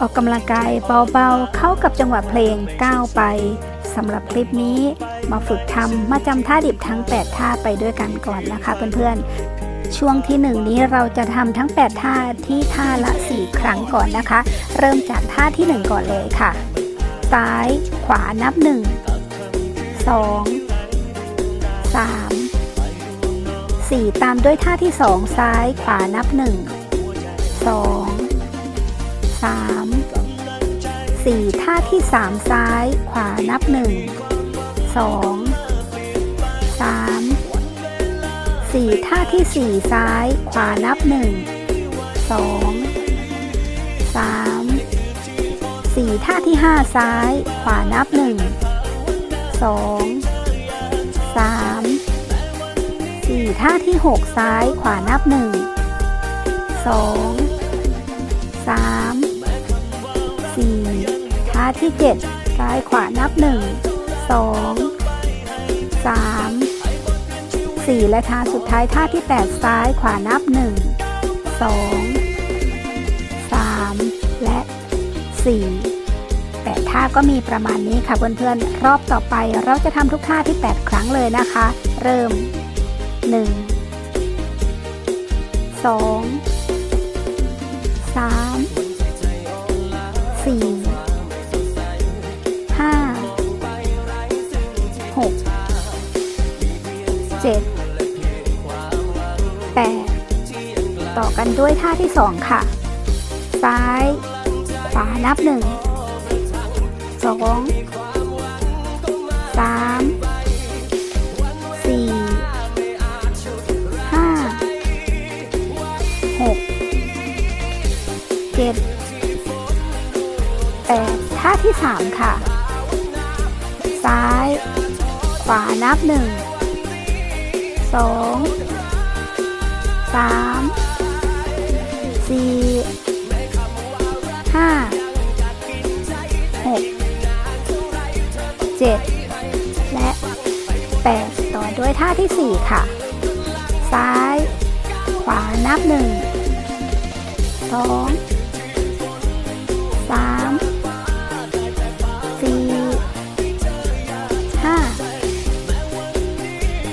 ออกกำลังกายเบาๆ เข้ากับจังหวะเพลงก้าวไปสำหรับคลิปนี้มาฝึกทำมาจำท่าดิบทั้ง 8 ท่าไปด้วยกันก่อนนะคะเพื่อนๆ ช่วงที่ 1 นี้เราจะทำทั้ง 8 ท่าที่ท่าละ 4 ครั้งก่อนนะคะ เริ่มจากท่าที่ 1 ก่อนเลยค่ะ ซ้ายขวานับ 1 2 3 4 ตามด้วยท่าที่ 2 ซ้ายขวานับ 1 2 3 4 ท่าที่ 3 ซ้ายขวานับ 1 2 3 4 ท่าที่ 4 ซ้ายขวานับ 1 2 3 4 ท่าที่ 5 ซ้ายขวานับ 1 2 3 4 ท่าที่ 6 ซ้ายขวานับ 1 2 3าที่ 7 ซ้ายขวานับ 1 2 3 4 และท่าสุดท้ายท่าที่ 8 ซ้ายขวานับ 1 2 3 และ4แต่ท่าก็มีประมาณนี้ค่ะเพื่อนๆ รอบต่อไปเราจะทำทุกท่าที่ 8 ครั้งเลยนะคะ เริ่ม 1 2 3 ต่อกันด้วยท่าที่สองค่ะ ซ้าย ขวานับหนึ่งสองสามสี่ห้าหกเจ็ดแปดท่าที่สามค่ะ ซ้าย ขวานับหนึ่ง สี่ห้าหกเจ็ดและแปดต่อด้วยท่าที่สี่ค่ะ ซ้าย ขวานับหนึ่งสองสามสี่ห้า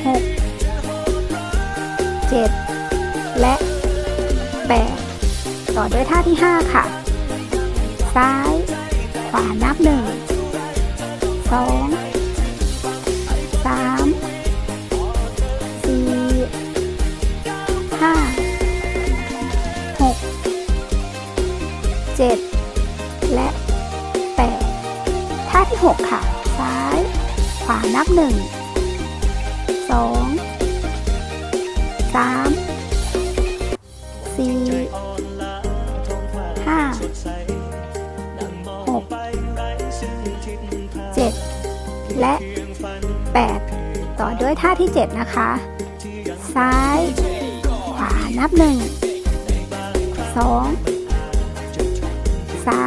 หกเจ็ด อด้วยท่าที่ห้าค่ะ ซ้าย ขวานับหนึ่งสองสามสี่ห้าหกเจ็ดและแปดท่าที่ 6 ค่ะ ซ้าย ขวานับ 1 2 6 7 และ 8 ต่อด้วยท่าที่ 7 นะคะ ซ้าย ขวานับ 1 2สา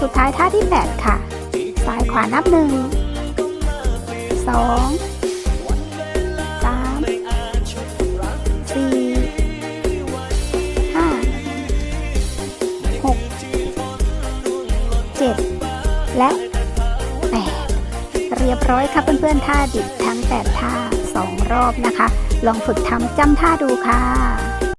สุดท้ายท่าที่แปดค่ะ ซ้ายขวานับหนึ่งสองสามสี่ห้าหกเจ็ดและ 8 เรียบร้อยค่ะเพื่อนๆท่าดิบทั้ง 8 ท่า 2 รอบนะคะ ลองฝึกทำจำท่าดูค่ะ